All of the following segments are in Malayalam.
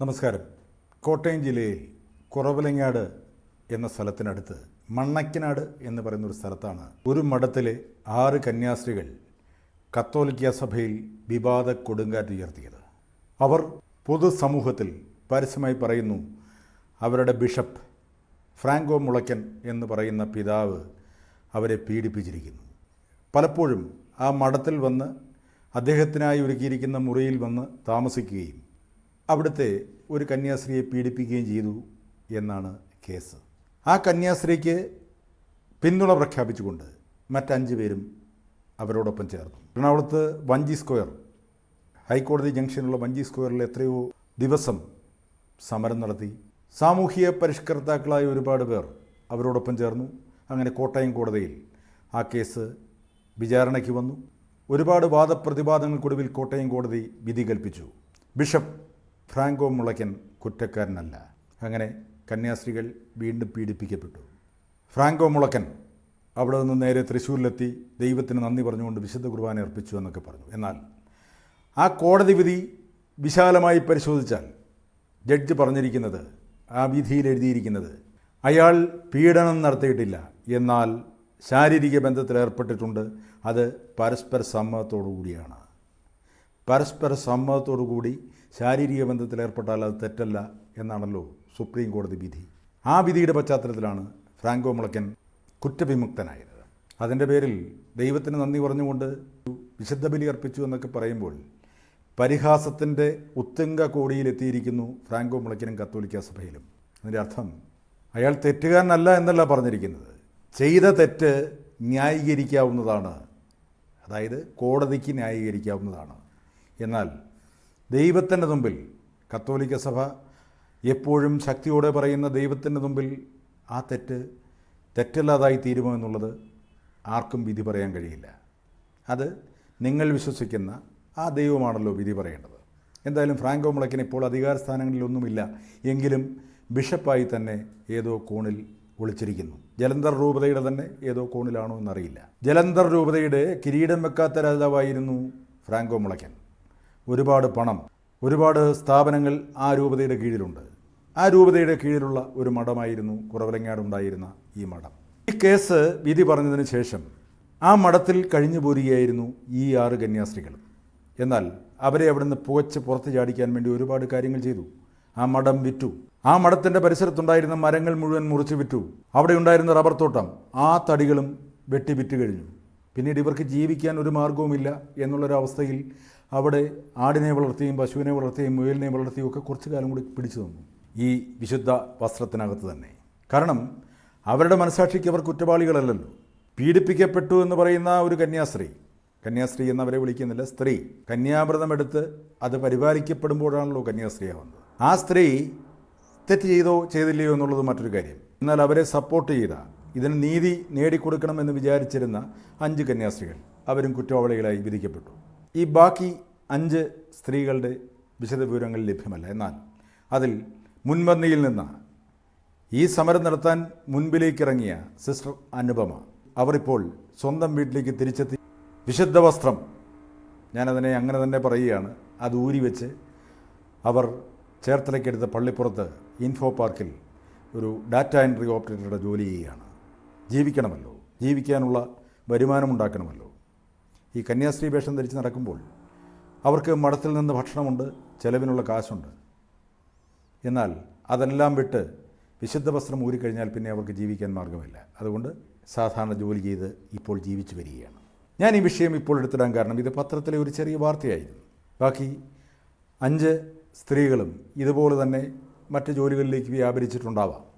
നമസ്കാരം. കോട്ടയം ജില്ലയിൽ കുറവലങ്ങാട് എന്ന സ്ഥലത്തിനടുത്ത് മണ്ണക്കിനാട് എന്ന് പറയുന്ന ഒരു സ്ഥലത്താണ് ഒരു മഠത്തിലെ ആറ് കന്യാസ്ത്രീകൾ കത്തോലിക്ക സഭയിൽ വിവാദ കൊടുങ്കാറ്റ് ഉയർത്തിയത്. അവർ പൊതുസമൂഹത്തിൽ പരസ്യമായി പറയുന്നു അവരുടെ ബിഷപ്പ് ഫ്രാങ്കോ മുളയ്ക്കൻ എന്ന് പറയുന്ന പിതാവ് അവരെ പീഡിപ്പിച്ചിരിക്കുന്നു. പലപ്പോഴും ആ മഠത്തിൽ വന്ന് അദ്ദേഹത്തിനായി ഒരുക്കിയിരിക്കുന്ന മുറിയിൽ വന്ന് താമസിക്കുകയും അവിടുത്തെ ഒരു കന്യാസ്ത്രീയെ പീഡിപ്പിക്കുകയും ചെയ്തു എന്നാണ് കേസ്. ആ കന്യാസ്ത്രീക്ക് പിന്തുണ പ്രഖ്യാപിച്ചുകൊണ്ട് മറ്റഞ്ച് പേരും അവരോടൊപ്പം ചേർന്നു. എറണാകുളത്ത് വഞ്ചി സ്ക്വയർ ഹൈക്കോടതി ജംഗ്ഷനുള്ള വഞ്ചി സ്ക്വയറിൽ എത്രയോ ദിവസം സമരം നടത്തി. സാമൂഹിക പരിഷ്കർത്താക്കളായ ഒരുപാട് പേർ അവരോടൊപ്പം ചേർന്നു. അങ്ങനെ കോട്ടയം കോടതിയിൽ ആ കേസ് വിചാരണയ്ക്ക് വന്നു. ഒരുപാട് വാദപ്രതിവാദങ്ങൾക്കൊടുവിൽ കോട്ടയം കോടതി വിധി കൽപ്പിച്ചു. ബിഷപ്പ് ഫ്രാങ്കോ മുളയ്ക്കൻ കുറ്റക്കാരനല്ല. അങ്ങനെ കന്യാസ്ത്രീകൾ വീണ്ടും പീഡിപ്പിക്കപ്പെട്ടു. ഫ്രാങ്കോ മുളക്കൻ അവിടെ നിന്ന് നേരെ തൃശ്ശൂരിലെത്തി ദൈവത്തിന് നന്ദി പറഞ്ഞുകൊണ്ട് വിശുദ്ധ കുർബാന അർപ്പിച്ചു എന്നൊക്കെ പറഞ്ഞു. എന്നാൽ ആ കോടതി വിധി വിശാലമായി പരിശോധിച്ചാൽ ജഡ്ജ് പറഞ്ഞിരിക്കുന്നത് ആ വിധിയിൽ എഴുതിയിരിക്കുന്നത് അയാൾ പീഡനം നടത്തിയിട്ടില്ല. എന്നാൽ ശാരീരിക ബന്ധത്തിൽ ഏർപ്പെട്ടിട്ടുണ്ട്. അത് പരസ്പര സമ്മതത്തോടു കൂടിയാണ് പരസ്പര സമ്മതത്തോടു കൂടി ശാരീരിക ബന്ധത്തിൽ ഏർപ്പെട്ടാൽ അത് തെറ്റല്ല എന്നാണല്ലോ സുപ്രീം കോടതി വിധി. ആ വിധിയുടെ പശ്ചാത്തലത്തിലാണ് ഫ്രാങ്കോ മുളയ്ക്കൻ കുറ്റവിമുക്തനായത്. അതിന്റെ പേരിൽ ദൈവത്തിന് നന്ദി പറഞ്ഞുകൊണ്ട് വിശുദ്ധ ബലി അർപ്പിച്ചു എന്നൊക്കെ പറയുമ്പോൾ പരിഹാസത്തിന്റെ ഉത്തുംഗ കോടിയിലെത്തിയിരിക്കുന്നു ഫ്രാങ്കോ മുളയ്ക്കനും കത്തോലിക്ക സഭയിലും. അതിന്റെ അർത്ഥം അയാൾ തെറ്റുകാരനല്ല എന്നല്ല പറഞ്ഞിരിക്കുന്നത്. ചെയ്ത തെറ്റ് ന്യായീകരിക്കാവുന്നതാണ്. അതായത് കോടതിക്ക് ന്യായീകരിക്കാവുന്നതാണ്. എന്നാൽ ദൈവത്തിന്റെ മുമ്പിൽ കത്തോലിക്ക സഭ എപ്പോഴും ശക്തിയോടെ പറയുന്ന ദൈവത്തിന്റെ മുമ്പിൽ ആ തെറ്റ് തെറ്റല്ലാതായി തീരുമോ എന്നുള്ളത് ആർക്കും വിധി പറയാൻ കഴിയില്ല. അത് നിങ്ങൾ വിശ്വസിക്കുന്ന ആ ദൈവമാണല്ലോ വിധി പറയേണ്ടത്. എന്തായാലും ഫ്രാങ്കോ മുളയ്ക്കിന് ഇപ്പോൾ അധികാര സ്ഥാനങ്ങളിലൊന്നുമില്ല. എങ്കിലും ബിഷപ്പായി തന്നെ ഏതോ കോണിൽ ഒളിച്ചിരിക്കുന്നു. ജലന്ധർ രൂപതയുടെ തന്നെ ഏതോ കോണിലാണോ എന്നറിയില്ല. ജലന്ധർ രൂപതയുടെ കിരീടം വെക്കാത്ത രാജാവായിരുന്നു ഫ്രാങ്കോ മുളയ്ക്കൻ. ഒരുപാട് പണം ഒരുപാട് സ്ഥാപനങ്ങൾ ആ രൂപതയുടെ കീഴിലുണ്ട്. ആ രൂപതയുടെ കീഴിലുള്ള ഒരു മഠമായിരുന്നു കുറവലങ്ങാടുണ്ടായിരുന്ന ഈ മഠം. ഈ കേസ് വിധി പറഞ്ഞതിന് ശേഷം ആ മഠത്തിൽ കഴിഞ്ഞു പോരുകയായിരുന്നു ഈ ആറ് കന്യാസ്ത്രീകൾ. എന്നാൽ അവരെ അവിടുന്ന് പുകച്ച് പുറത്ത് ചാടിക്കാൻ വേണ്ടി ഒരുപാട് കാര്യങ്ങൾ ചെയ്തു. ആ മഠം വിറ്റു. ആ മഠത്തിന്റെ പരിസരത്തുണ്ടായിരുന്ന മരങ്ങൾ മുഴുവൻ മുറിച്ച് വിറ്റു. അവിടെ ഉണ്ടായിരുന്ന റബ്ബർ തോട്ടം ആ തടികളും വെട്ടി വിറ്റ് കഴിഞ്ഞു. പിന്നീട് ഇവർക്ക് ജീവിക്കാൻ ഒരു മാർഗവുമില്ല എന്നുള്ളൊരവസ്ഥയിൽ അവിടെ ആടിനെ വളർത്തിയും പശുവിനെ വളർത്തിയും മുയലിനെ വളർത്തിയും ഒക്കെ കുറച്ചു കാലം കൂടി പിടിച്ചു തന്നു ഈ വിശുദ്ധ വസ്ത്രത്തിനകത്ത് തന്നെ. കാരണം അവരുടെ മനസാക്ഷിക്ക് അവർ കുറ്റവാളികളല്ലല്ലോ. പീഡിപ്പിക്കപ്പെട്ടു എന്ന് പറയുന്ന ഒരു കന്യാസ്ത്രീ കന്യാസ്ത്രീ എന്നവരെ വിളിക്കുന്നില്ല സ്ത്രീ. കന്യാവ്രതം എടുത്ത് അത് പരിപാലിക്കപ്പെടുമ്പോഴാണല്ലോ കന്യാസ്ത്രീയാവുന്നത് ആ സ്ത്രീ തെറ്റ് ചെയ്തോ ചെയ്തില്ലയോ എന്നുള്ളത് മറ്റൊരു കാര്യം. എന്നാൽ അവരെ സപ്പോർട്ട് ചെയ്ത ഇതിന് നീതി നേടിക്കൊടുക്കണമെന്ന് വിചാരിച്ചിരുന്ന അഞ്ച് കന്യാസ്ത്രീകൾ അവരും കുറ്റവാളികളായി വിധിക്കപ്പെട്ടു. ഈ ബാക്കി അഞ്ച് സ്ത്രീകളുടെ വിശദവിവരങ്ങൾ ലഭ്യമല്ല. എന്നാൽ അതിൽ മുൻപന്തിയിൽ നിന്ന് ഈ സമരം നടത്താൻ മുൻപിലേക്ക് ഇറങ്ങിയ സിസ്റ്റർ അനുപമ അവർ ഇപ്പോൾ സ്വന്തം വീട്ടിലേക്ക് തിരിച്ചെത്തി. വിശുദ്ധ വസ്ത്രം ഞാനതിനെ അങ്ങനെ തന്നെ പറയുകയാണ്. അത് ഊരി വെച്ച് അവർ ചേർത്തലയ്ക്കെടുത്ത പള്ളിപ്പുറത്ത് ഇൻഫോ പാർക്കിൽ ഒരു ഡാറ്റ എൻട്രി ഓപ്പറേറ്ററുടെ ജോലി ചെയ്യുകയാണ്. ജീവിക്കണമല്ലോ. ജീവിക്കാനുള്ള വരുമാനം ഉണ്ടാക്കണമല്ലോ ഈ കന്യാസ്ത്രീ വേഷം ധരിച്ച് നടക്കുമ്പോൾ അവർക്ക് മഠത്തിൽ നിന്ന് ഭക്ഷണമുണ്ട് ചെലവിനുള്ള കാശുണ്ട്. എന്നാൽ അതെല്ലാം വിട്ട് വിശുദ്ധ വസ്ത്രം ഊരിക്കഴിഞ്ഞാൽ പിന്നെ അവർക്ക് ജീവിക്കാൻ മാർഗമില്ല. അതുകൊണ്ട് സാധാരണ ജോലി ചെയ്ത് ഇപ്പോൾ ജീവിച്ചു വരികയാണ്. ഞാൻ ഈ വിഷയം ഇപ്പോൾ എടുത്തിടാൻ കാരണം ഇത് പത്രത്തിലെ ഒരു ചെറിയ വാർത്തയായിരുന്നു. ബാക്കി അഞ്ച് സ്ത്രീകളും ഇതുപോലെ തന്നെ മറ്റ് ജോലികളിലേക്ക് വ്യാപരിച്ചിട്ടുണ്ടാവാം.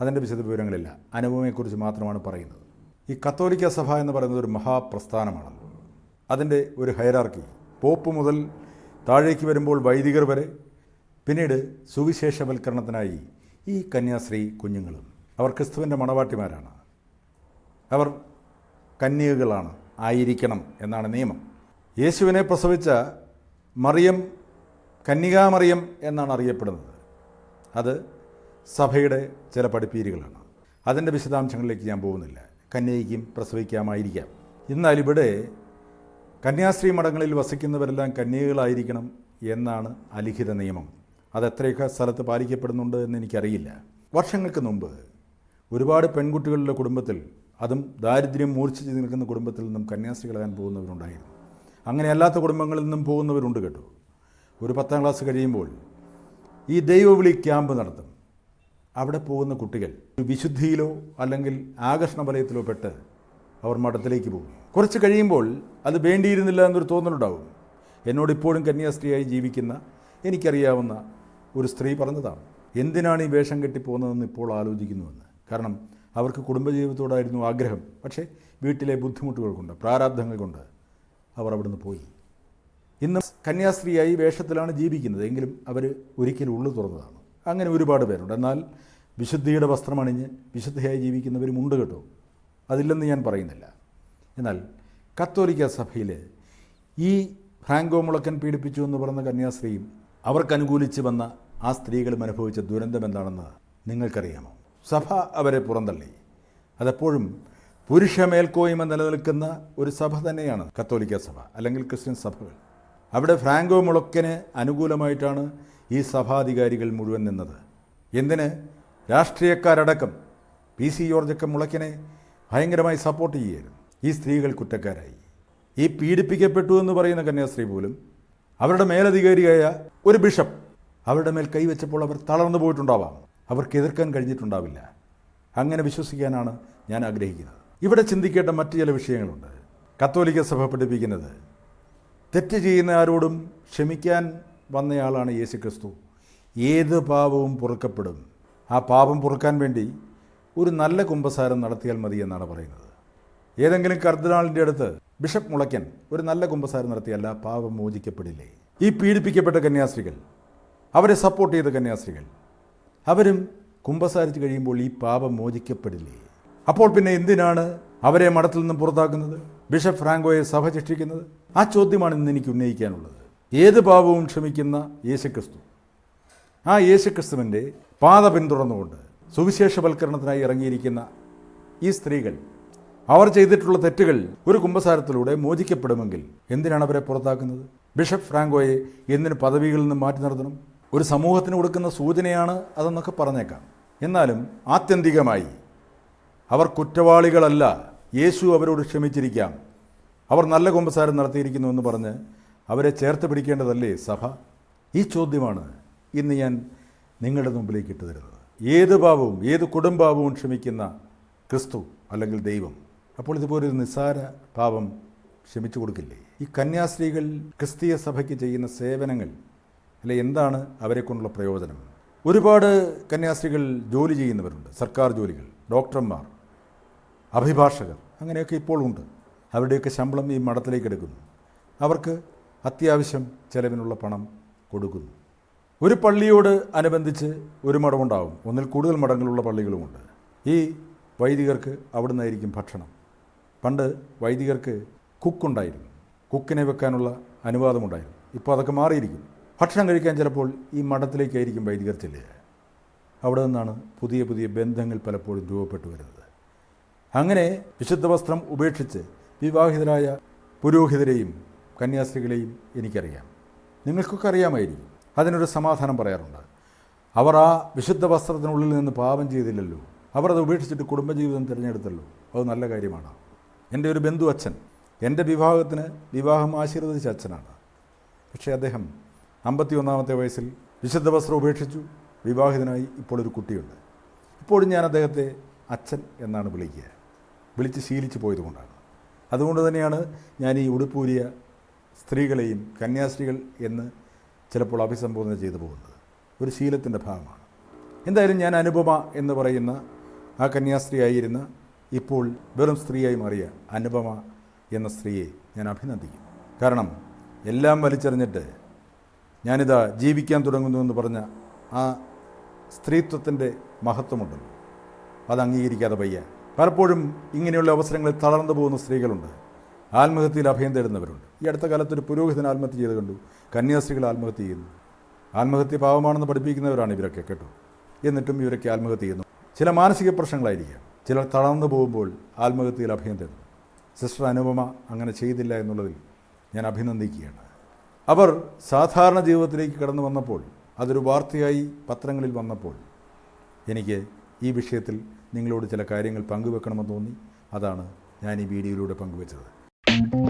അതിന്റെ വിശദ വിവരങ്ങളില്ല. അനുഭവത്തെക്കുറിച്ച് മാത്രമാണ് പറയുന്നത്. ഈ കത്തോലിക്ക സഭ എന്ന് പറയുന്നത് ഒരു മഹാപ്രസ്ഥാനമാണല്ലോ അതിന്റെ ഒരു ഹൈറാർക്കി പോപ്പ് മുതൽ താഴേക്ക് വരുമ്പോൾ വൈദികർ വരെ പിന്നീട് സുവിശേഷവൽക്കരണത്തിനായി ഈ കന്യാസ്ത്രീ കുഞ്ഞുങ്ങളും അവർ ക്രിസ്തുവിന്റെ മണവാട്ടിമാരാണ്. അവർ കന്യകകളാണ് ആയിരിക്കണം എന്നാണ് നിയമം. യേശുവിനെ പ്രസവിച്ച മറിയം കന്യകാമറിയം എന്നാണ് അറിയപ്പെടുന്നത്. അത് സഭയുടെ ചില പഠിപ്പീരുകളാണ്. അതിന്റെ വിശദാംശങ്ങളിലേക്ക് ഞാൻ പോകുന്നില്ല. കന്യകയ്ക്കും പ്രസവിക്കാമായിരിക്കാം. എന്നാൽ ഇവിടെ കന്യാസ്ത്രീ മഠങ്ങളിൽ വസിക്കുന്നവരെല്ലാം കന്യകകളായിരിക്കണം എന്നാണ് അലിഖിത നിയമം. അത് എത്രയൊക്കെ സ്ഥലത്ത് പാലിക്കപ്പെടുന്നുണ്ട് എന്ന് എനിക്കറിയില്ല. വർഷങ്ങൾക്ക് മുമ്പ് ഒരുപാട് പെൺകുട്ടികളുടെ കുടുംബത്തിൽ അതും ദാരിദ്ര്യം മൂർച്ഛിച്ച് നിൽക്കുന്ന കുടുംബത്തിൽ നിന്നും കന്യാസ്ത്രീകളാകാൻ പോകുന്നവരുണ്ടായിരുന്നു. അങ്ങനെ അല്ലാത്ത കുടുംബങ്ങളിൽ നിന്നും പോകുന്നവരുണ്ട് കേട്ടോ. ഒരു പത്താം ക്ലാസ് കഴിയുമ്പോൾ ഈ ദൈവവിളി ക്യാമ്പ് നടത്തും. അവിടെ പോകുന്ന കുട്ടികൾ വിശുദ്ധിയിലോ അല്ലെങ്കിൽ ആകർഷണ വലയത്തിലോ പെട്ട് അവർ മഠത്തിലേക്ക് പോകും. കുറച്ച് കഴിയുമ്പോൾ അത് വേണ്ടിയിരുന്നില്ല എന്നൊരു തോന്നലുണ്ടാവും. എന്നോട് ഇപ്പോഴും കന്യാസ്ത്രീയായി ജീവിക്കുന്ന എനിക്കറിയാവുന്ന ഒരു സ്ത്രീ പറഞ്ഞതാണ് എന്തിനാണ് ഈ വേഷം കെട്ടി പോകുന്നതെന്ന് ഇപ്പോൾ ആലോചിക്കുന്നുവെന്ന്? കാരണം അവർക്ക് കുടുംബജീവിതത്തോടായിരുന്നു ആഗ്രഹം. പക്ഷേ വീട്ടിലെ ബുദ്ധിമുട്ടുകൾ കൊണ്ട് പ്രാരാബ്ധങ്ങൾ കൊണ്ട് അവർ അവിടുന്ന് പോയി. ഇന്ന് കന്യാസ്ത്രീയായി വേഷത്തിലാണ് ജീവിക്കുന്നത്. എങ്കിലും അവർ ഒരിക്കലും ഉള്ളു തുറന്നതാണ്. അങ്ങനെ ഒരുപാട് പേരുണ്ട്. എന്നാൽ വിശുദ്ധിയുടെ വസ്ത്രമണിഞ്ഞ് വിശുദ്ധിയായി ജീവിക്കുന്നവരും ഉണ്ട് കേട്ടോ. അതില്ലെന്ന് ഞാൻ പറയുന്നില്ല. എന്നാൽ കത്തോലിക്ക സഭയിൽ ഈ ഫ്രാങ്കോ മുളക്കൻ പീഡിപ്പിച്ചു എന്ന് പറഞ്ഞ കന്യാസ്ത്രീയും അവർക്ക് അനുകൂലിച്ച് വന്ന ആ സ്ത്രീകളും അനുഭവിച്ച ദുരന്തം എന്താണെന്ന് നിങ്ങൾക്കറിയാമോ? സഭ അവരെ പുറന്തള്ളി. അതെപ്പോഴും പുരുഷ മേൽക്കോയ്മ നിലനിൽക്കുന്ന ഒരു സഭ തന്നെയാണ് കത്തോലിക്ക സഭ അല്ലെങ്കിൽ ക്രിസ്ത്യൻ സഭകൾ. അവിടെ ഫ്രാങ്കോ മുളക്കന് അനുകൂലമായിട്ടാണ് ഈ സഭാധികാരികൾ മുഴുവൻ നിന്നത്. എന്തിന്? രാഷ്ട്രീയക്കാരടക്കം. പി സി ജോർജൊക്കെ മുളയ്ക്കനെ ഭയങ്കരമായി സപ്പോർട്ട് ചെയ്യുമായിരുന്നു ഈ സ്ത്രീകൾ കുറ്റക്കാരായി. ഈ പീഡിപ്പിക്കപ്പെട്ടു എന്ന് പറയുന്ന കന്യാസ്ത്രീ പോലും അവരുടെ മേലധികാരിയായ ഒരു ബിഷപ്പ് അവരുടെ മേൽ കൈവച്ചപ്പോൾ അവർ തളർന്നു പോയിട്ടുണ്ടാവാം. അവർക്ക് എതിർക്കാൻ കഴിഞ്ഞിട്ടുണ്ടാവില്ല. അങ്ങനെ വിശ്വസിക്കാനാണ് ഞാൻ ആഗ്രഹിക്കുന്നത്. ഇവിടെ ചിന്തിക്കേണ്ട മറ്റു ചില വിഷയങ്ങളുണ്ട്. കത്തോലിക്ക സഭ പഠിപ്പിക്കുന്നത് തെറ്റ് ചെയ്യുന്ന ആരോടും ക്ഷമിക്കാൻ വന്നയാളാണ് യേശു ക്രിസ്തു ഏത് പാപവും പൊറുക്കപ്പെടും. ആ പാപം പൊറുക്കാൻ വേണ്ടി ഒരു നല്ല കുമ്പസാരം നടത്തിയാൽ മതി എന്നാണ് പറയുന്നത്. ഏതെങ്കിലും കർദിനാളിന്റെ അടുത്ത് ബിഷപ്പ് മുളയ്ക്കൻ ഒരു നല്ല കുംഭസാരം നടത്തിയല്ല പാപം മോചിക്കപ്പെടില്ലേ? ഈ പീഡിപ്പിക്കപ്പെട്ട കന്യാസ്ത്രീകൾ അവരെ സപ്പോർട്ട് ചെയ്ത കന്യാസ്ത്രീകൾ അവരും കുംഭസാരിച്ച് കഴിയുമ്പോൾ ഈ പാപം മോചിക്കപ്പെടില്ലേ? അപ്പോൾ പിന്നെ എന്തിനാണ് അവരെ മഠത്തിൽ നിന്നും പുറത്താക്കുന്നത്? ബിഷപ്പ് ഫ്രാങ്കോയെ സഭ ശിക്ഷിക്കുന്നത്? ആ ചോദ്യമാണ് ഇന്ന് എനിക്ക് ഉന്നയിക്കാനുള്ളത്. ഏത് പാപവും ക്ഷമിക്കുന്ന യേശുക്രിസ്തു. ആ യേശുക്രിസ്തുവിന്റെ പാത പിന്തുടർന്നുകൊണ്ട് സുവിശേഷവൽക്കരണത്തിനായി ഇറങ്ങിയിരിക്കുന്ന ഈ സ്ത്രീകൾ അവർ ചെയ്തിട്ടുള്ള തെറ്റുകൾ ഒരു കുംഭസാരത്തിലൂടെ മോചിക്കപ്പെടുമെങ്കിൽ എന്തിനാണ് അവരെ പുറത്താക്കുന്നത്? ബിഷപ്പ് ഫ്രാങ്കോയെ എന്തിന് പദവികളിൽ നിന്ന് മാറ്റി നിർത്തണം? ഒരു സമൂഹത്തിന് കൊടുക്കുന്ന സൂചനയാണ് അതെന്നൊക്കെ പറഞ്ഞേക്കാം. എന്നാലും ആത്യന്തികമായി അവർ കുറ്റവാളികളല്ല. യേശു അവരോട് ക്ഷമിച്ചിരിക്കാം. അവർ നല്ല കുമ്പസാരം നടത്തിയിരിക്കുന്നു എന്ന് പറഞ്ഞ് അവരെ ചേർത്ത് പിടിക്കേണ്ടതല്ലേ സഭ? ഈ ചോദ്യമാണ് ഇന്ന് ഞാൻ നിങ്ങളുടെ മുമ്പിലേക്ക് ഇട്ടു തരുന്നത്. ഏത് പാപവും ഏത് കുടുംബാവവും ക്ഷമിക്കുന്ന ക്രിസ്തു അല്ലെങ്കിൽ ദൈവം. അപ്പോൾ ഇതുപോലൊരു നിസ്സാര പാപം ക്ഷമിച്ചു കൊടുക്കില്ലേ? ഈ കന്യാസ്ത്രീകൾ ക്രിസ്തീയ സഭയ്ക്ക് ചെയ്യുന്ന സേവനങ്ങൾ അല്ലെ എന്താണ് അവരെ കൊണ്ടുള്ള പ്രയോജനം? ഒരുപാട് കന്യാസ്ത്രീകൾ ജോലി ചെയ്യുന്നവരുണ്ട്. സർക്കാർ ജോലികൾ ഡോക്ടർമാർ അഭിഭാഷകർ അങ്ങനെയൊക്കെ ഇപ്പോൾ ഉണ്ട്. അവരുടെയൊക്കെ ശമ്പളം ഈ മഠത്തിലേക്ക് എടുക്കുന്നു. അവർക്ക് അത്യാവശ്യം ചെലവിനുള്ള പണം കൊടുക്കുന്നു. ഒരു പള്ളിയോട് അനുബന്ധിച്ച് ഒരു മഠമുണ്ടാവും. ഒന്നിൽ കൂടുതൽ മഠങ്ങളുള്ള പള്ളികളുമുണ്ട്. ഈ വൈദികർക്ക് അവിടെ നിന്നായിരിക്കും ഭക്ഷണം. പണ്ട് വൈദികർക്ക് കുക്കുണ്ടായിരുന്നു. കുക്കിനെ വെക്കാനുള്ള അനുവാദമുണ്ടായിരുന്നു. ഇപ്പോൾ അതൊക്കെ മാറിയിരിക്കും ഭക്ഷണം കഴിക്കാൻ ചിലപ്പോൾ ഈ മഠത്തിലേക്കായിരിക്കും വൈദികർ ചെല്ലുക. അവിടെ നിന്നാണ് പുതിയ പുതിയ ബന്ധങ്ങൾ പലപ്പോഴും രൂപപ്പെട്ടു വരുന്നത്. അങ്ങനെ വിശുദ്ധ വസ്ത്രം ഉപേക്ഷിച്ച് വിവാഹിതരായ പുരോഹിതരെയും കന്യാസ്ത്രീകളെയും എനിക്കറിയാം. നിങ്ങൾക്കൊക്കെ അറിയാമായിരിക്കും. അതിനൊരു സമാധാനം പറയാറുണ്ട്. അവർ ആ വിശുദ്ധ വസ്ത്രത്തിനുള്ളിൽ നിന്ന് പാപം ചെയ്തില്ലല്ലോ. അവർ അത് ഉപേക്ഷിച്ചിട്ട് കുടുംബജീവിതം തിരഞ്ഞെടുത്തല്ലോ. അത് നല്ല കാര്യമാണ്. എന്റെ ഒരു ബന്ധു അച്ഛൻ എന്റെ വിവാഹത്തിന് വിവാഹം ആശീർവദിച്ച അച്ഛനാണ്. പക്ഷേ അദ്ദേഹം അമ്പത്തി ഒന്നാമത്തെ വയസ്സിൽ വിശുദ്ധ വസ്ത്രം ഉപേക്ഷിച്ചു. വിവാഹിതനായി ഇപ്പോൾ ഒരു കുട്ടിയുണ്ട്. ഇപ്പോഴും ഞാൻ അദ്ദേഹത്തെ അച്ഛൻ എന്നാണ് വിളിക്കുക. വിളിച്ച് ശീലിച്ചു പോയതുകൊണ്ടാണ്. അതുകൊണ്ട് തന്നെയാണ് ഞാൻ ഈ ഉടുപ്പൂരിയ സ്ത്രീകളെയും കന്യാസ്ത്രീകൾ എന്ന് ചിലപ്പോൾ അഭിസംബോധന ചെയ്തു പോകുന്നത്. ഒരു ശീലത്തിന്റെ ഭാഗമാണ്. എന്തായാലും ഞാൻ അനുപമ എന്ന് പറയുന്ന ആ കന്യാസ്ത്രീ ആയിരുന്ന ഇപ്പോൾ വെറും സ്ത്രീയായി മാറിയ അനുപമ എന്ന സ്ത്രീയെ ഞാൻ അഭിനന്ദിക്കും. കാരണം എല്ലാം വലിച്ചെറിഞ്ഞിട്ട് ഞാനിതാ ജീവിക്കാൻ തുടങ്ങുന്നു എന്ന് പറഞ്ഞ ആ സ്ത്രീത്വത്തിന്റെ മഹത്വമുണ്ടല്ലോ. അത് അംഗീകരിക്കാതെ വയ്യ. പലപ്പോഴും ഇങ്ങനെയുള്ള അവസരങ്ങളിൽ തളർന്നു പോകുന്ന സ്ത്രീകളുണ്ട്. ആത്മഹത്യയിൽ അഭയം തേടുന്നവരുണ്ട്. ഈ അടുത്ത കാലത്ത് ഒരു പുരോഹിതൻ ആത്മഹത്യ ചെയ്ത് കണ്ടു. കന്യാസ്ത്രീകൾ ആത്മഹത്യ ചെയ്യുന്നു. ആത്മഹത്യ പാവമാണെന്ന് പഠിപ്പിക്കുന്നവരാണ് ഇവരൊക്കെ കേട്ടോ. എന്നിട്ടും ഇവരൊക്കെ ആത്മഹത്യ ചെയ്യുന്നു. ചില മാനസിക പ്രശ്നങ്ങളായിരിക്കാം. ചിലർ തളർന്നു പോകുമ്പോൾ ആത്മഹത്യയിൽ അഭയം തേടുന്നു. സിസ്റ്റർ അനുപമ അങ്ങനെ ചെയ്തില്ല എന്നുള്ളതിൽ ഞാൻ അഭിനന്ദിക്കുകയാണ്. അവർ സാധാരണ ജീവിതത്തിലേക്ക് കടന്നു വന്നപ്പോൾ അതൊരു വാർത്തയായി പത്രങ്ങളിൽ വന്നപ്പോൾ എനിക്ക് ഈ വിഷയത്തിൽ നിങ്ങളോട് ചില കാര്യങ്ങൾ പങ്കുവെക്കണമെന്ന് തോന്നി. അതാണ് ഞാൻ ഈ വീഡിയോയിലൂടെ പങ്കുവെച്ചത്. Thank you.